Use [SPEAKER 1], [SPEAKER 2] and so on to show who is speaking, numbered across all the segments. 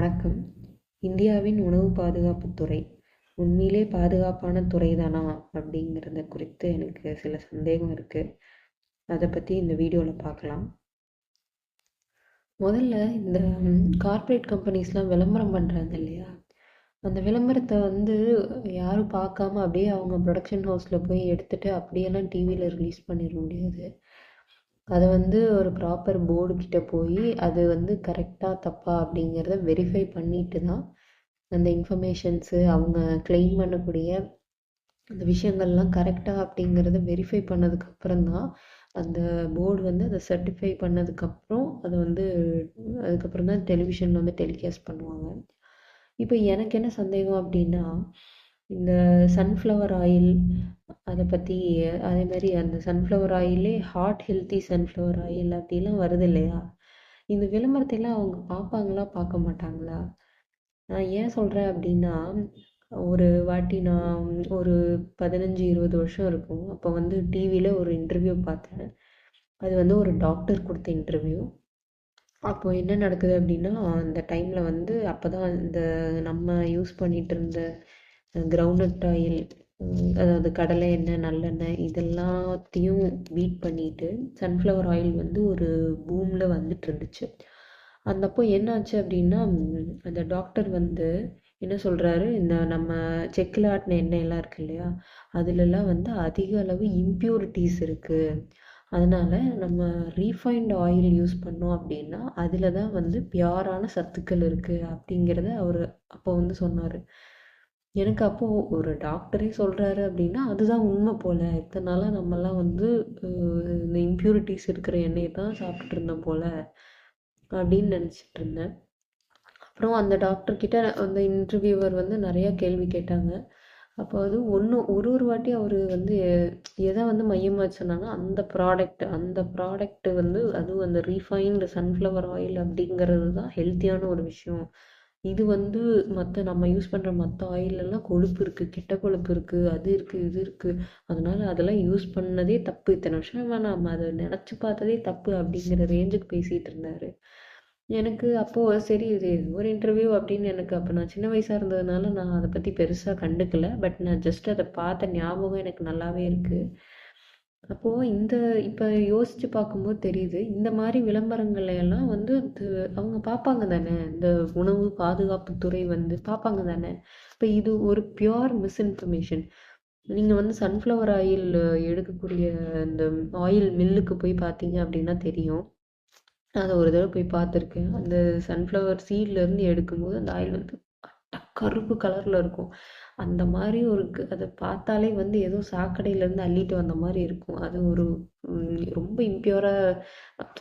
[SPEAKER 1] வணக்கம். இந்தியாவின் உணவு பாதுகாப்பு துறை உண்மையிலே பாதுகாப்பான துறை தானா அப்படிங்கிறத குறித்து எனக்கு சில சந்தேகம் இருக்குது அதை பற்றி இந்த வீடியோவில் பார்க்கலாம் முதல்ல இந்த கார்ப்பரேட் கம்பெனிஸ்லாம் விளம்பரம் பண்ணுறாங்க இல்லையா? அந்த விளம்பரத்தை வந்து யாரும் பார்க்காம அப்படியே அவங்க ப்ரொடக்ஷன் ஹவுஸில் போய் எடுத்துகிட்டு அப்படியெல்லாம் டிவியில் ரிலீஸ் பண்ணிட முடியாது. அதை வந்து ஒரு ப்ராப்பர் போர்டு கிட்ட போய் அது வந்து கரெக்டாக தப்பா அப்படிங்கிறத வெரிஃபை பண்ணிட்டு தான் அந்த இன்ஃபர்மேஷன்ஸு அவங்க கிளைம் பண்ணக்கூடிய அந்த விஷயங்கள்லாம் கரெக்டாக அப்படிங்கிறத வெரிஃபை பண்ணதுக்கப்புறம் தான் அந்த போர்டு வந்து அதை சர்டிஃபை பண்ணதுக்கப்புறம் அதை வந்து அதுக்கப்புறம் தான் டெலிவிஷனில் வந்து டெலிகாஸ்ட் பண்ணுவாங்க. இப்போ எனக்கு என்ன சந்தேகம் அப்படின்னா இந்த சன்ஃப்ளவர் ஆயில் அதை பற்றி அதே மாதிரி அந்த சன்ஃப்ளவர் ஆயிலே ஹார்ட் ஹெல்த்தி சன்ஃப்ளவர் ஆயில் அப்படிலாம் வருது இல்லையா? இந்த விளம்பரத்தையெல்லாம் அவங்க பார்ப்பாங்களா பார்க்க மாட்டாங்களா? நான் ஏன் சொல்கிறேன் அப்படின்னா ஒரு வாட்டி நான் ஒரு பதினஞ்சு இருபது வருஷம் இருக்கும். அப்போ வந்து டிவியில் ஒரு இன்டர்வியூ பார்த்தேன். அது வந்து ஒரு டாக்டர் கொடுத்த இன்டர்வியூ அப்போ என்ன நடக்குது அப்படின்னா அந்த டைமில் வந்து அப்போ தான் இந்த நம்ம யூஸ் பண்ணிகிட்டு இருந்த கிரவுண்ட் ஆயில் அதாவது கடலை எண்ணெய் நல்லெண்ணெய் இதெல்லாத்தையும் பீட் பண்ணிட்டு சன்ஃப்ளவர் ஆயில் வந்து ஒரு பூமில் வந்துட்டு இருந்துச்சு. அந்தப்போ என்னாச்சு அப்படின்னா அந்த டாக்டர் வந்து என்ன சொல்கிறாரு இந்த நம்ம செக்கில் ஆட்டின எண்ணெய் எல்லாம் இருக்கு இல்லையா அதுலலாம் வந்து அதிக அளவு இம்ப்யூரிட்டிஸ் இருக்குது அதனால் நம்ம ரீஃபைண்ட் ஆயில் யூஸ் பண்ணோம் அப்படின்னா அதில் தான் வந்து பியூரான சத்துக்கள் இருக்குது அப்படிங்கிறத அவர் அப்போ வந்து சொன்னார். எனக்கு அப்போது ஒரு டாக்டரே சொல்கிறாரு அப்படின்னா அதுதான் உண்மை போல். இத்தனை நாளாக நம்மலாம் வந்து இந்த இம்ப்யூரிட்டிஸ் இருக்கிற எண்ணெயை தான் சாப்பிட்டுட்டு இருந்தோம் போல் அப்படின்னு நினச்சிட்டு இருந்தேன். அப்புறம் அந்த டாக்டர்கிட்ட அந்த இன்டர்வியூவர் வந்து நிறையா கேள்வி கேட்டாங்க. அப்போ அது ஒன்று ஒரு ஒரு வாட்டி அவர் வந்து எதை வந்து மையமாக சொன்னாங்கன்னா அந்த ப்ராடக்ட் அந்த ப்ராடக்ட் வந்து அதுவும் அந்த ரீஃபைன்டு சன்ஃப்ளவர் ஆயில் அப்படிங்கிறது தான் ஹெல்த்தியான ஒரு விஷயம். இது வந்து மற்ற நம்ம யூஸ் பண்ணுற மற்ற ஆயிலெல்லாம் கொழுப்பு இருக்குது கெட்ட கொழுப்பு இருக்குது அது இருக்குது இது இருக்குது அதனால் அதெல்லாம் யூஸ் பண்ணதே தப்பு. இத்தனை வருஷம் நம்ம அதை நினச்சி பார்த்ததே தப்பு அப்படிங்கிற ரேஞ்சுக்கு பேசிகிட்டு இருந்தார். எனக்கு அப்போது சரி இது ஒரு இன்டர்வியூ அப்படின்னு எனக்கு அப்போ நான் சின்ன வயசாக இருந்ததுனால நான் அதை பற்றி பெருசாக கண்டுக்கல. பட் நான் ஜஸ்ட் அதை பார்த்த ஞாபகம் எனக்கு நல்லாவே இருக்குது அப்போது இந்த இப்போ யோசித்து பார்க்கும்போது தெரியுது இந்த மாதிரி விளம்பரங்களை எல்லாம் வந்து அவங்க பார்ப்பாங்க தானே? இந்த உணவு பாதுகாப்புத்துறை வந்து பார்ப்பாங்க தானே? இப்போ இது ஒரு பியோர் மிஸ்இன்ஃபர்மேஷன் நீங்கள் வந்து சன்ஃப்ளவர் ஆயில் எடுக்கக்கூடிய இந்த ஆயில் மில்லுக்கு போய் பார்த்தீங்க அப்படின்னா தெரியும். அதை ஒரு தடவை போய் பார்த்துருக்கேன். அந்த சன்ஃப்ளவர் சீட்லேருந்து எடுக்கும்போது அந்த ஆயில் வந்து கருப்பு கலரில் இருக்கும். அந்த மாதிரி ஒரு அதை பார்த்தாலே வந்து ஏதோ சாக்கடையிலேருந்து அள்ளிட்டு வந்த மாதிரி இருக்கும். அது ஒரு ரொம்ப இம்ப்யூராக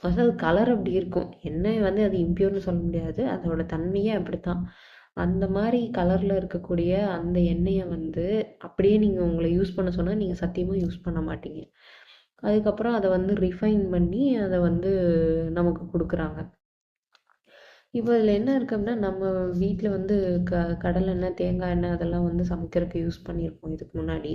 [SPEAKER 1] அதாவது கலர் அப்படி இருக்கும். என்ன வந்து அது இம்ப்யூர்னு சொல்ல முடியாது. அதோட தன்மையே அப்படித்தான். அந்த மாதிரி கலரில் இருக்கக்கூடிய அந்த எண்ணெயை வந்து அப்படியே நீங்கள் உங்களை யூஸ் பண்ண சொன்னால் நீங்கள் சத்தியமாக யூஸ் பண்ண மாட்டீங்க. அதுக்கப்புறம் அதை வந்து ரிஃபைன் பண்ணி அதை வந்து நமக்கு கொடுக்குறாங்க. இப்போ இதில் என்ன இருக்குது அப்படின்னா நம்ம வீட்டில் வந்து க கடலை எண்ணெய் தேங்காய் எண்ணெய் அதெல்லாம் வந்து சமைக்கிறதுக்கு யூஸ் பண்ணியிருப்போம் இதுக்கு முன்னாடி.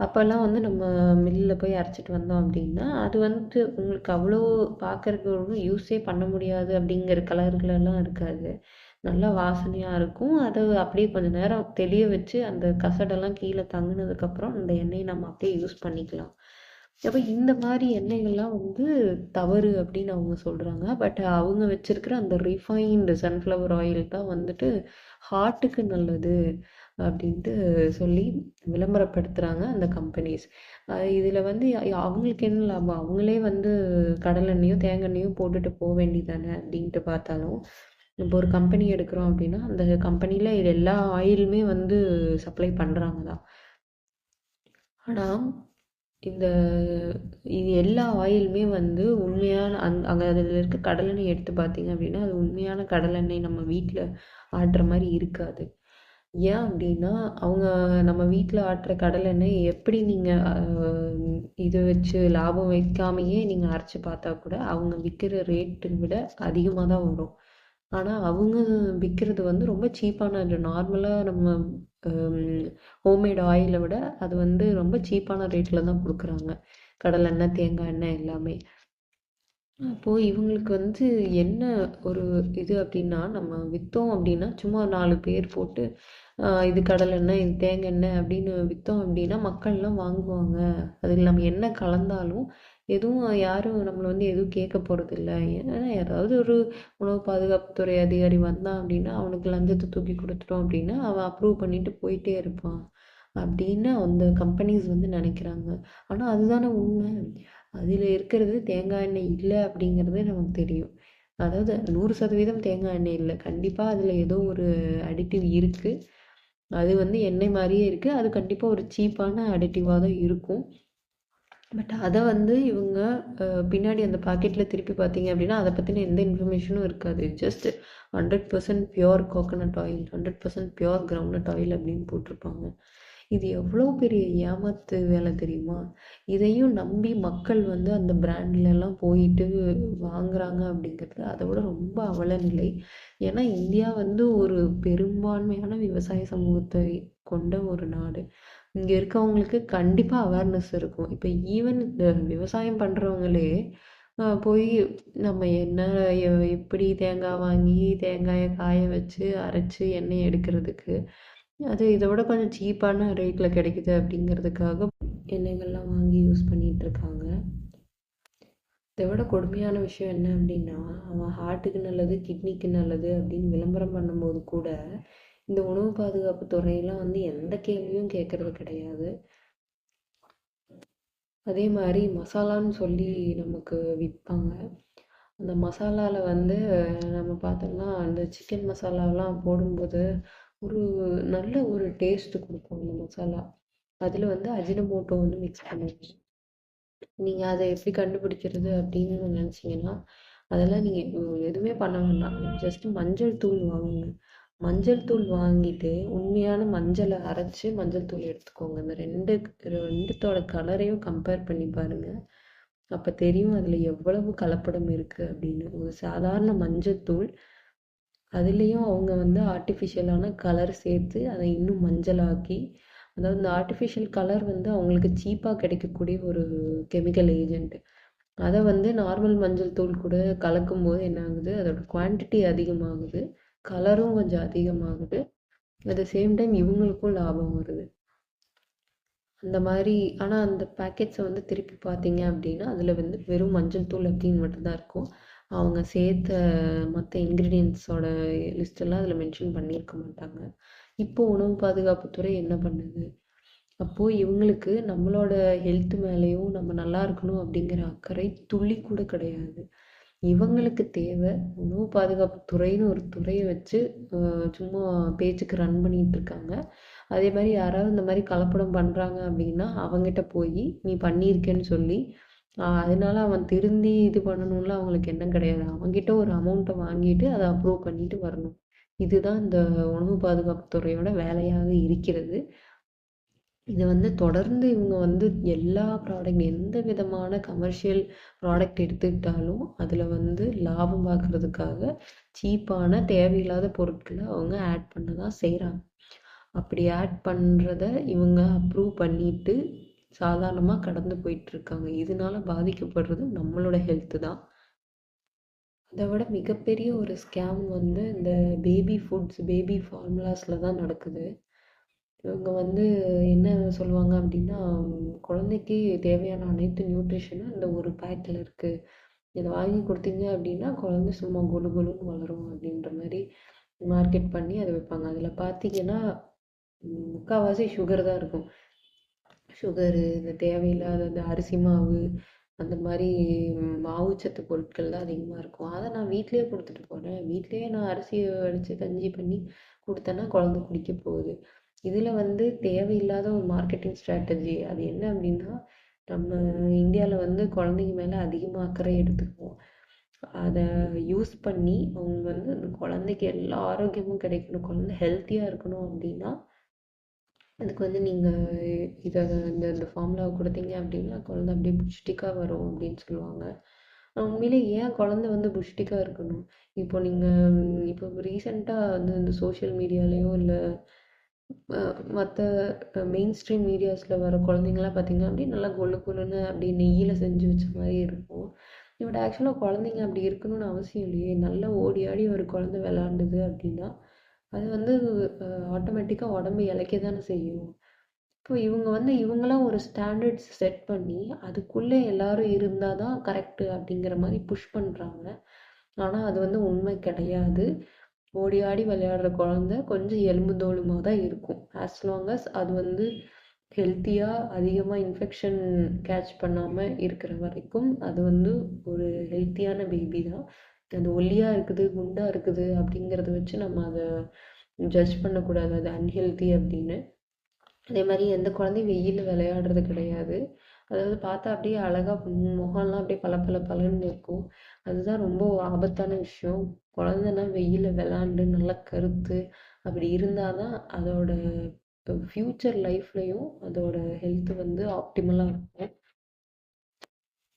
[SPEAKER 1] அப்போல்லாம் வந்து நம்ம மில்லில் போய் அரைச்சிட்டு வந்தோம் அப்படின்னா அது வந்து உங்களுக்கு அவ்வளோ பார்க்குறதுக்கு ஒன்றும் யூஸே பண்ண முடியாது அப்படிங்கிற கலர்களெல்லாம் இருக்காது. நல்லா வாசனையாக இருக்கும். அதை அப்படியே கொஞ்சம் நேரம் தெளிய வச்சு அந்த கசடெல்லாம் கீழே தங்கினதுக்கப்புறம் அந்த எண்ணெயை நம்ம அப்படியே யூஸ் பண்ணிக்கலாம். அப்போ இந்த மாதிரி எண்ணெய்கள்லாம் வந்து தவறு அப்படின்னு அவங்க சொல்கிறாங்க பட் அவங்க வச்சுருக்கிற அந்த ரிஃபைன்டு சன்ஃப்ளவர் ஆயில் தான் வந்துட்டு ஹார்ட்டுக்கு நல்லது அப்படின்ட்டு சொல்லி விளம்பரப்படுத்துகிறாங்க அந்த கம்பெனிஸ் இதில் வந்து அவங்களுக்கு என்ன லாபம்? அவங்களே வந்து கடலெண்ணையும் தேங்காய் போட்டுட்டு போக வேண்டியதானே அப்படின்ட்டு பார்த்தாலும் இப்போ ஒரு கம்பெனி எடுக்கிறோம் அப்படின்னா அந்த கம்பெனியில் இது எல்லா ஆயிலுமே வந்து சப்ளை பண்ணுறாங்க தான். ஆனால் இந்த இது எல்லா ஆயிலுமே வந்து உண்மையான அந் அங்கே அதில் இருக்க கடலெண்ணெய் எடுத்து பார்த்தீங்க அப்படின்னா அது உண்மையான கடலெண்ணெய் நம்ம வீட்டில் ஆட்டுற மாதிரி இருக்காது. ஏன் அப்படின்னா அவங்க நம்ம வீட்டில் ஆட்டுற கடலெண்ணெய் எப்படி நீங்கள் இது வச்சு லாபம் வைக்காமையே நீங்கள் அரைச்சி பார்த்தா கூட அவங்க விற்கிற ரேட்டை விட அதிகமாக தான் வரும். ஆனால் அவங்க விற்கிறது வந்து ரொம்ப சீப்பான நார்மலாக நம்ம ஹோம்மேட் ஆயிலை விட அது வந்து ரொம்ப சீப்பான ரேட்டில் தான் கொடுக்குறாங்க. கடலெண்ணெய் தேங்காய் எண்ணெய் எல்லாமே. அப்போது இவங்களுக்கு வந்து என்ன ஒரு இது அப்படின்னா நம்ம விற்றோம் அப்படின்னா சும்மா நாலு பேர் போட்டு இது கடலை எண்ணெய் இது தேங்காய் எண்ணெய் அப்படின்னு விற்றோம் அப்படின்னா மக்கள்லாம் வாங்குவாங்க. அதில் நம்ம என்ன கலந்தாலும் எதுவும் யாரும் நம்மளை வந்து எதுவும் கேட்க போகிறதில்ல ஏன்னா ஏதாவது ஒரு உணவு பாதுகாப்புத்துறை அதிகாரி வந்தான் அப்படின்னா அவனுக்கு லஞ்சத்தை தூக்கி கொடுத்துட்டோம் அப்படின்னா அவன் அப்ரூவ் பண்ணிட்டு போயிட்டே இருப்பான் அப்படின்னு அந்த கம்பெனிஸ் வந்து நினைக்கிறாங்க. ஆனால் அதுதானே உண்மை. அதில் இருக்கிறது தேங்காய் எண்ணெய் இல்லை அப்படிங்கிறது நமக்கு தெரியும். அதாவது நூறு சதவீதம் தேங்காய் எண்ணெய் இல்லை. கண்டிப்பாக அதில் ஏதோ ஒரு அடிட்டிவ் இருக்குது அது வந்து எண்ணெய் மாதிரியே இருக்குது அது கண்டிப்பாக ஒரு சீப்பான அடிட்டிவாக தான் இருக்கும். பட் அதை வந்து இவங்க பின்னாடி அந்த பாக்கெட்டில் திருப்பி பார்த்தீங்க அப்படின்னா அதை பற்றின எந்த இன்ஃபர்மேஷனும் இருக்காது. Just hundred percent pure coconut oil hundred percent pure ground oil அப்படின்னு போட்டிருப்பாங்க. இது எவ்வளோ பெரிய ஏமாத்து வேலை தெரியுமா? இதையும் நம்பி மக்கள் வந்து அந்த பிராண்ட்லலாம் போயிட்டு வாங்குறாங்க அப்படிங்கிறது அதை விட ரொம்ப அவல நிலை. ஏன்னா இந்தியா வந்து ஒரு பெரும்பான்மையான விவசாய சமூகத்தை கொண்ட ஒரு நாடு. இங்கே இருக்கவங்களுக்கு கண்டிப்பாக அவேர்னஸ் இருக்கும். இப்போ ஈவன் இந்த விவசாயம் பண்ணுறவங்களே போய் நம்ம என்ன எப்படி தேங்காய் வாங்கி தேங்காயை காய வச்சு அரைச்சி எண்ணெய் எடுக்கிறதுக்கு அது இதை விட கொஞ்சம் சீப்பான ரேட்டில் கிடைக்குது அப்படிங்கிறதுக்காக எண்ணெய்கள்லாம் வாங்கி யூஸ் பண்ணிகிட்ருக்காங்க இதை விட கொடுமையான விஷயம் என்ன அப்படின்னா அவன் ஹார்ட்டுக்கு நல்லது கிட்னிக்கு நல்லது அப்படின்னு விளம்பரம் பண்ணும்போது கூட இந்த உணவு பாதுகாப்பு துறையெல்லாம் வந்து எந்த கேள்வியும் கேட்கறது கிடையாது. அதே மாதிரி மசாலான்னு சொல்லி நமக்கு விற்பாங்க. அந்த மசாலாவில் வந்து நம்ம பார்த்தோம்னா அந்த சிக்கன் மசாலாலாம் போடும்போது ஒரு நல்ல ஒரு டேஸ்ட் கொடுக்கும் அந்த மசாலா. அதில் வந்து அஜினமோட்டோ வந்து மிக்ஸ் பண்ணுவீங்க நீங்கள் அதை எப்படி கண்டுபிடிக்கிறது அப்படின்னு நினச்சிங்கன்னா அதெல்லாம் நீங்கள் எதுவுமே பண்ண வேண்டாம். ஜஸ்ட் மஞ்சள் தூள் வாங்குங்க. மஞ்சள் தூள் வாங்கிட்டு உண்மையான மஞ்சளை அரைச்சி மஞ்சள் தூள் எடுத்துக்கோங்க. இந்த ரெண்டு ரெண்டுத்தோட கலரையும் கம்பேர் பண்ணி பாருங்க. அப்போ தெரியும் அதில் எவ்வளவு கலப்படம் இருக்குது அப்படின்னு. ஒரு சாதாரண மஞ்சள் அதுலேயும் அவங்க வந்து ஆர்டிஃபிஷியலான கலர் சேர்த்து அதை இன்னும் மஞ்சளாக்கி அதாவது இந்த ஆர்டிஃபிஷியல் கலர் வந்து அவங்களுக்கு சீப்பாக கிடைக்கக்கூடிய ஒரு கெமிக்கல் ஏஜென்ட் அதை வந்து நார்மல் மஞ்சள் தூள் கூட கலக்கும்போது என்ன ஆகுது? அதோட குவான்டிட்டி அதிகமாகுது. கலரும் கொஞ்சம் அதிகமாகுது. அட் த சேம் டைம் இவங்களுக்கும் லாபம் வருது. அந்த மாதிரி ஆனால் அந்த பேக்கெட்ஸை வந்து திருப்பி பார்த்தீங்க அப்படின்னா அதில் வந்து வெறும் மஞ்சள் தூள் அப்படின்னு மட்டும்தான் இருக்கும். அவங்க சேர்த்த மற்ற இன்க்ரீடியன்ஸோட லிஸ்டெல்லாம் அதில் மென்ஷன் பண்ணியிருக்க மாட்டாங்க. இப்போ உணவு பாதுகாப்புத்துறை என்ன பண்ணுது? அப்போது இவங்களுக்கு நம்மளோட ஹெல்த் மேலேயும் நம்ம நல்லா இருக்கணும் அப்படிங்கிற அக்கறை துளி கூட கிடையாது. இவங்களுக்கு தேவை உணவு பாதுகாப்பு துறைன்னு ஒரு துறையை வச்சு சும்மா பேச்சுக்கு ரன் பண்ணிட்டு இருக்காங்க. அதே மாதிரி யாராவது இந்த மாதிரி கலப்படம் பண்ணுறாங்க அப்படின்னா அவங்ககிட்ட போய் நீ பண்ணியிருக்கேன்னு சொல்லி அதனால அவன் திருந்தி இது பண்ணணும்ல அவங்களுக்கு எண்ணம் கிடையாது. அவன்கிட்ட ஒரு அமௌண்ட்டை வாங்கிட்டு அதை அப்ரூவ் பண்ணிட்டு வரணும். இதுதான் இந்த உணவு பாதுகாப்பு துறையோட வேலையாக இருக்கிறது. இதை வந்து தொடர்ந்து இவங்க வந்து எல்லா ப்ராடக்ட் எந்த விதமான கமர்ஷியல் ப்ராடக்ட் எடுத்துக்கிட்டாலும் அதில் வந்து லாபம் பார்க்கறதுக்காக சீப்பான தேவையில்லாத பொருட்களை அவங்க ஆட் பண்ண தான் செய்கிறாங்க அப்படி ஆட் பண்ணுறத இவங்க அப்ரூவ் பண்ணிட்டு சாதாரணமாக கடந்து போயிட்டு இருக்காங்க இதனால பாதிக்கப்படுறது நம்மளோட ஹெல்த்து தான். அதை விட மிகப்பெரிய ஒரு ஸ்கேம் வந்து இந்த பேபி ஃபுட்ஸ் பேபி ஃபார்முலாஸில் தான் நடக்குது. இவங்க வந்து என்ன சொல்லுவாங்க அப்படின்னா குழந்தைக்கு தேவையான அனைத்து நியூட்ரிஷனும் இந்த ஒரு பேக்கில் இருக்குது இதை வாங்கி கொடுத்தீங்க அப்படின்னா குழந்தை சும்மா கொலு கொலுன்னு வளரும் அப்படின்ற மாதிரி மார்க்கெட் பண்ணி அதை வைப்பாங்க. அதில் பார்த்தீங்கன்னா முக்கால்வாசி சுகர் தான் இருக்கும். சுகரு இந்த தேவையில்லாத இந்த அரிசி மாவு அந்த மாதிரி மாவுச்சத்து பொருட்கள் தான் அதிகமாக இருக்கும். அதை நான் வீட்டிலேயே கொடுத்துட்டு போகிறேன் வீட்லேயே நான் அரிசியை வடித்து கஞ்சி பண்ணி கொடுத்தேன்னா குழந்தை குடிக்க போகுது. இதில் வந்து தேவையில்லாத ஒரு மார்க்கெட்டிங் ஸ்ட்ராட்டஜி அது என்ன அப்படின்னா நம்ம இந்தியாவில் வந்து குழந்தைங்க மேலே அதிகமாக அக்கறை எடுத்துக்குவோம். அதை யூஸ் பண்ணி அவங்க வந்து அந்த குழந்தைக்கு எல்லா ஆரோக்கியமும் கிடைக்கணும் குழந்தை ஹெல்த்தியாக இருக்கணும் அப்படின்னா அதுக்கு வந்து நீங்கள் இதை இந்த இந்த ஃபார்முலாவை கொடுத்தீங்க அப்படின்னா குழந்தை அப்படியே புஷ்டிக்காக வரும் அப்படின்னு சொல்லுவாங்க. உண்மையிலே ஏன் குழந்தை வந்து புஷ்டிக்காக இருக்கணும்? இப்போ நீங்கள் இப்போ ரீசெண்டாக வந்து இந்த சோஷியல் மீடியாலேயோ இல்லை மற்ற மெயின் ஸ்ட்ரீம் மீடியாஸில் வர குழந்தைங்களாம் பார்த்திங்கன்னா அப்படியே நல்லா கொழு கொழுன்னு அப்படியே நெய்யில் செஞ்சு வச்ச மாதிரி இருக்கும். பட் ஆக்சுவலாக குழந்தைங்க அப்படி இருக்கணும்னு அவசியம் இல்லையே. நல்லா ஓடி ஆடி ஒரு குழந்தை விளாண்டுது அப்படின்னா அது வந்து ஆட்டோமேட்டிக்காக உடம்பு இழைக்க தானே செய்யும். இப்போ இவங்க வந்து இவங்களாம் ஒரு ஸ்டாண்டர்ட்ஸ் செட் பண்ணி அதுக்குள்ளே எல்லாரும் இருந்தால் தான் கரெக்டு அப்படிங்கிற மாதிரி புஷ் பண்ணுறாங்க ஆனால் அது வந்து உண்மை கிடையாது. ஓடி ஆடி விளையாடுற குழந்த கொஞ்சம் எலும்பு தோலுமாக தான் இருக்கும். ஆஸ் லாங் அஸ் அது வந்து ஹெல்த்தியாக அதிகமாக இன்ஃபெக்ஷன் கேட்ச் பண்ணாமல் இருக்கிற வரைக்கும் அது வந்து ஒரு ஹெல்த்தியான பேபி தான். அது ஒல்லியாக இருக்குது குண்டாக இருக்குது அப்படிங்கிறத வச்சு நம்ம அதை ஜட்ஜ் பண்ணக்கூடாது. அது அன்ஹெல்த்தி அப்படின்னு. அதே மாதிரி எந்த குழந்தையும் வெயிலில் விளையாடுறது கிடையாது. அதாவது பார்த்தா அப்படியே அழகாக முகம்லாம் அப்படியே பல பல பலன்னு இருக்கும். அதுதான் ரொம்ப ஆபத்தான விஷயம். குழந்தைனா வெயிலில் விளாண்டு நல்லா கருத்து அப்படி இருந்தால் தான் அதோட ஃப்யூச்சர் லைஃப்லையும் அதோட ஹெல்த் வந்து ஆப்டிமலாக இருக்கும்.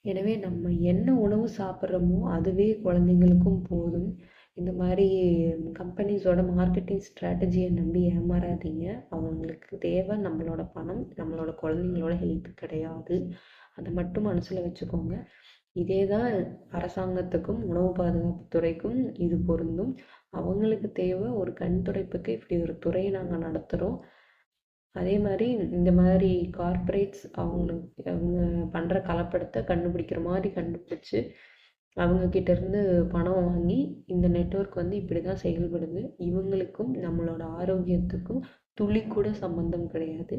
[SPEAKER 1] எனவே நம்ம என்ன உணவு சாப்பிட்றோமோ அதுவே குழந்தைங்களுக்கும் போதும். இந்த மாதிரி கம்பெனிஸோட மார்க்கெட்டிங் ஸ்ட்ராட்டஜியை நம்பி ஏமாறாதீங்க. அவங்களுக்கு தேவை நம்மளோட பணம் நம்மளோட குழந்தைங்களோட ஹெல்த் கிடையாது. அதை மட்டும் மனசில் வச்சுக்கோங்க. இதே தான் அரசாங்கத்துக்கும் உணவு பாதுகாப்பு துறைக்கும் இது பொருந்தும். அவங்களுக்கு தேவை ஒரு கண் துடைப்புக்கு இப்படி ஒரு துறையை நாங்கள் நடத்துகிறோம் அதே மாதிரி இந்த மாதிரி கார்ப்பரேட்ஸ் அவங்களுக்கு அவங்க பண்ணுற கலப்படத்தை கண்டுபிடிக்கிற மாதிரி கண்டுபிடிச்சி அவங்கக்கிட்ட இருந்து பணம் வாங்கி இந்த நெட்ஒர்க் வந்து இப்படி தான் செயல்படுது. இவங்களுக்கும் நம்மளோட ஆரோக்கியத்துக்கும் துளி கூட சம்மந்தம் கிடையாது.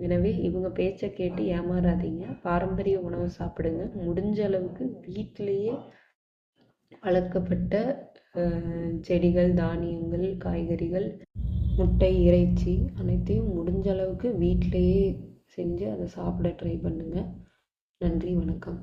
[SPEAKER 1] எனவே இவங்க பேச்சை கேட்டு ஏமாறாதீங்க. பாரம்பரிய உணவு சாப்பிடுங்க. முடிஞ்ச அளவுக்கு வீட்டிலேயே வளர்க்கப்பட்ட செடிகள் தானியங்கள் காய்கறிகள் முட்டை இறைச்சி அனைத்தையும் முடிஞ்ச அளவுக்கு வீட்டிலையே செஞ்சு அதை சாப்பிட ட்ரை பண்ணுங்கள் நன்றி வணக்கம்.